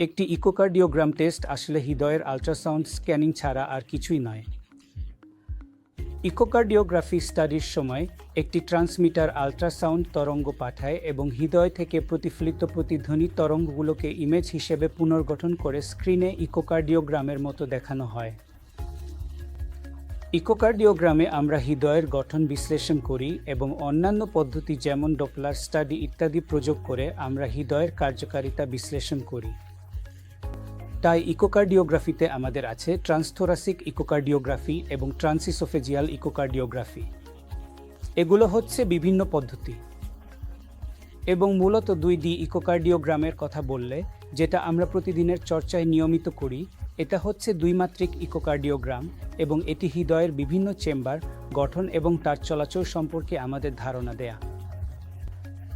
একটি echocardiogram test আসলে হৃদয়ের আল্ট্রাসাউন্ড স্ক্যানিং ছাড়া আর কিছুই নয়। ইকোকার্ডিওগ্রাফি স্টাডির সময় একটি ট্রান্সমিটার আলট্রাসাউন্ড তরঙ্গ পাঠায় এবং হৃদয় থেকে প্রতিফলিত প্রতিধ্বনি তরঙ্গগুলোকে ইমেজ হিসেবে পুনর্গঠন করে স্ক্রিনে ইকোকার্ডিওগ্রামের মতো দেখানো হয়। ইকোকার্ডিওগ্রামে আমরা হৃদয়ের গঠন বিশ্লেষণ করি এবং অন্যান্য পদ্ধতি যেমন ডপলার স্টাডি ইত্যাদি প্রয়োগ করে আমরা হৃদয়ের কার্যকারিতা বিশ্লেষণ করি। তাই ইকোকার্ডিওগ্রাফিতে আমাদের আছে ট্রান্সথোরাসিক ইকোকার্ডিওগ্রাফি এবং ট্রান্সিসোফেজিয়াল ইকোকার্ডিওগ্রাফি। এগুলো হচ্ছে বিভিন্ন পদ্ধতি। এবং মূলত দুই ডি ইকোকার্ডিওগ্রামের কথা বললে, যেটা আমরা প্রতিদিনের চর্চায় নিয়মিত করি, এটা হচ্ছে দুইমাত্রিক ইকোকার্ডিওগ্রাম এবং এটি হৃদয়ের বিভিন্ন চেম্বার, গঠন এবং তার চলাচল সম্পর্কে আমাদের ধারণা দেয়া।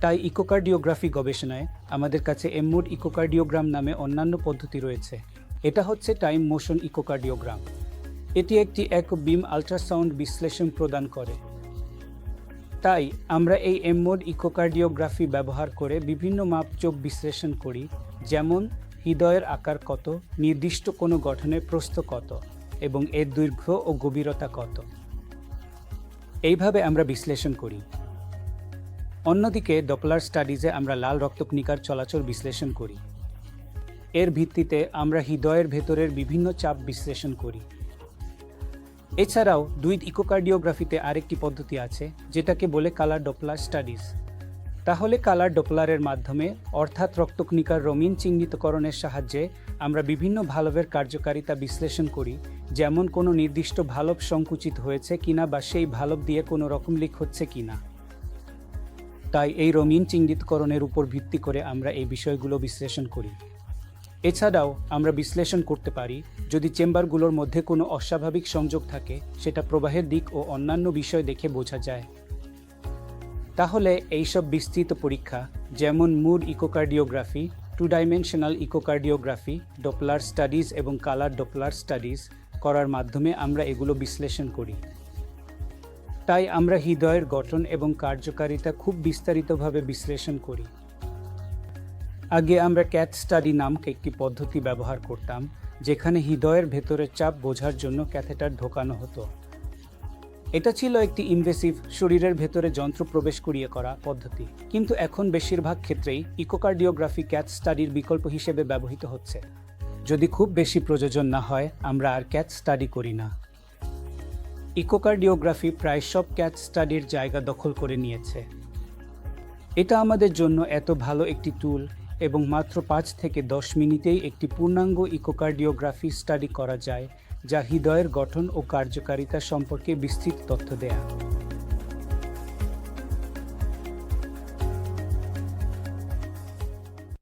তাই ইকোকার্ডিওগ্রাফি গবেষণায় আমাদের কাছে এমমোড ইকোকার্ডিওগ্রাম নামে অন্যান্য পদ্ধতি রয়েছে। এটা হচ্ছে টাইম মোশন ইকোকার্ডিওগ্রাম। এটি একটি এক বিম আল্ট্রাসাউন্ড বিশ্লেষণ প্রদান করে। তাই আমরা এই এমমোড ইকোকার্ডিওগ্রাফি ব্যবহার করে বিভিন্ন মাপচোক বিশ্লেষণ করি, যেমন হৃদয়ের আকার কত, নির্দিষ্ট কোনো গঠনের প্রস্থ কত, এবং এর দৈর্ঘ্য ও গভীরতা কত। এইভাবে আমরা বিশ্লেষণ করি। অন্যদিকে ডপলার স্টাডিজে আমরা লাল রক্তকণিকার চলাচল বিশ্লেষণ করি। এর ভিত্তিতে আমরা হৃদয়ের ভেতরের বিভিন্ন চাপ বিশ্লেষণ করি। এছাড়াও, দুই ইকোকার্ডিওগ্রাফিতে আরেকটি পদ্ধতি আছে, যেটাকে বলে কালার ডপলার স্টাডিজ তাহলে কালার ডপলারের মাধ্যমে, অর্থাৎ রক্তকণিকার রঙিন চিহ্নিতকরণের সাহায্যে, আমরা বিভিন্ন ভালভের কার্যকারিতা বিশ্লেষণ করি, যেমন কোনো নির্দিষ্ট ভালভ সংকুচিত হয়েছে কিনা বা সেই ভালভ দিয়ে কোনো রকম লিক হচ্ছে কিনা। তাই এই রঙিন চিহ্নিতকরণের উপর ভিত্তি করে আমরা এই বিষয়গুলো বিশ্লেষণ করি। এছাড়াও আমরা বিশ্লেষণ করতে পারি, যদি চেম্বারগুলোর মধ্যে কোনো অস্বাভাবিক সংযোগ থাকে, সেটা প্রবাহের দিক ও অন্যান্য বিষয় দেখে বোঝা যায়। তাহলে এইসব বিস্তৃত পরীক্ষা, যেমন mode echocardiography two dimensional echocardiography, Doppler studies এবং কালার ডপলার স্টাডিজ করার মাধ্যমে আমরা এগুলো বিশ্লেষণ করি। তাই আমরা হৃদয়ের গঠন এবং কার্যকারিতা খুব বিস্তারিতভাবে বিশ্লেষণ করি। আগে আমরা ক্যাথ স্টাডি নামক একটি পদ্ধতি ব্যবহার করতাম, যেখানে হৃদয়ের ভেতরের চাপ বোঝার জন্য ক্যাথেটার ঢোকানো হতো। এটা ছিল একটি ইনভেসিভ, শরীরের ভেতরে যন্ত্র প্রবেশ করিয়ে করা পদ্ধতি। কিন্তু এখন বেশিরভাগ ক্ষেত্রেই ইকোকার্ডিওগ্রাফি ক্যাথ স্টাডির বিকল্প হিসেবে ব্যবহৃত হচ্ছে। যদি খুব বেশি প্রয়োজন না হয়, আমরা আর ক্যাথ স্টাডি করি না। ইকোকার্ডিওগ্রাফি প্রায় সব ক্যাচ স্টাডির জায়গা দখল করে নিয়েছে। এটা আমাদের জন্য এত ভালো একটি টুল এবং মাত্র পাঁচ থেকে দশ মিনিটেই একটি পূর্ণাঙ্গ ইকোকার্ডিওগ্রাফি স্টাডি করা যায়, যা হৃদয়ের গঠন ও কার্যকারিতা সম্পর্কে বিস্তৃত তথ্য দেয়।